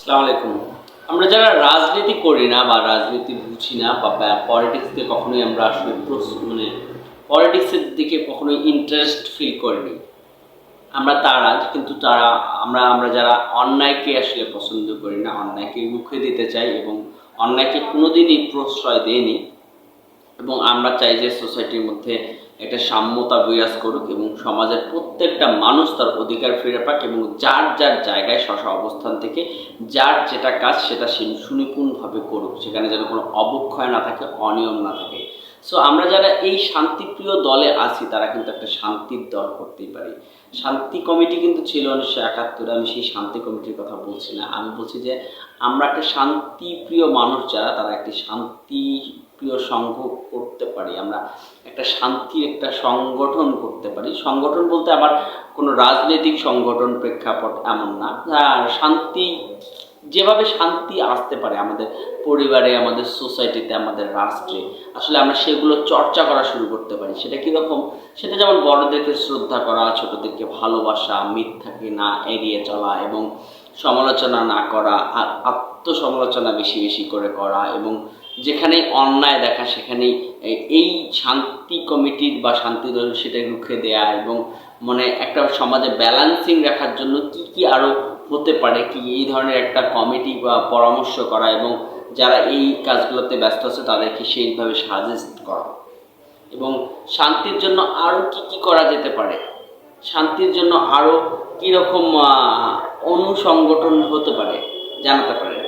আসসালামু আলাইকুম। আমরা যারা রাজনীতি করি না বা রাজনীতি বুঝি না বা পলিটিক্সকে কখনোই আমরা আসলে মানে পলিটিক্সের দিকে কখনোই ইন্টারেস্ট ফিল করিনি। আমরা তারা, কিন্তু তারা, আমরা আমরা যারা অন্যায়কে আসলে পছন্দ করি না, অন্যায়কে মুখে দিতে চাই এবং অন্যায়কে কোনোদিনই প্রশ্রয় দেয়নি এবং আমরা চাই যে সোসাইটির মধ্যে একটা সাম্যতা বিরাজ করুক এবং সমাজের প্রত্যেকটা মানুষ তার অধিকার ফিরে পাক এবং যার যার জায়গায় শশা অবস্থান থেকে যার যেটা কাজ সেটা সে সুনিপুণভাবে করুক, সেখানে যেন কোনো অবক্ষয় না থাকে, অনিয়ম না থাকে। সো আমরা যারা এই শান্তিপ্রিয় দলে আছি, তারা কিন্তু একটা শান্তির দল করতেই পারি। শান্তি কমিটি কিন্তু ছিল উনিশশো একাত্তরে, আমি সেই শান্তি কমিটির কথা বলছি না। আমি বলছি যে, আমরা একটা শান্তিপ্রিয় মানুষ যারা, তারা একটি শান্তি প্রিয় সংঘ করতে পারি। আমরা একটা শান্তির একটা সংগঠন করতে পারি। সংগঠন বলতে আবার কোনো রাজনৈতিক সংগঠন প্রেক্ষাপট এমন না। আর শান্তি যেভাবে শান্তি আসতে পারে আমাদের পরিবারে, আমাদের সোসাইটিতে, আমাদের রাষ্ট্রে, আসলে আমরা সেগুলো চর্চা করা শুরু করতে পারি। সেটা কীরকম? সেটা যেমন বড়দেরকে শ্রদ্ধা করা, ছোটদেরকে ভালোবাসা, মিথ্যাকে না এড়িয়ে চলা এবং সমালোচনা না করা, আর আত্মসমালোচনা বেশি বেশি করে করা এবং যেখানে অন্যায় দেখা, সেখানেই এই- এই শান্তি কমিটির বা শান্তি দল সেটা রুখে দেয়া এবং মানে একটা সমাজে ব্যালেন্সিং রাখার জন্য কি কি আরও হতে পারে? কি এই ধরনের একটা কমিটি বা পরামর্শ করা এবং যারা এই কাজগুলোতে ব্যস্ত আছে তাদেরকে সেইভাবে সাজেস্ট করা? এবং শান্তির জন্য আরও কি কি করা যেতে পারে? শান্তির জন্য আরও কীরকম অনুসংগঠন হতে পারে? জানাতে পারে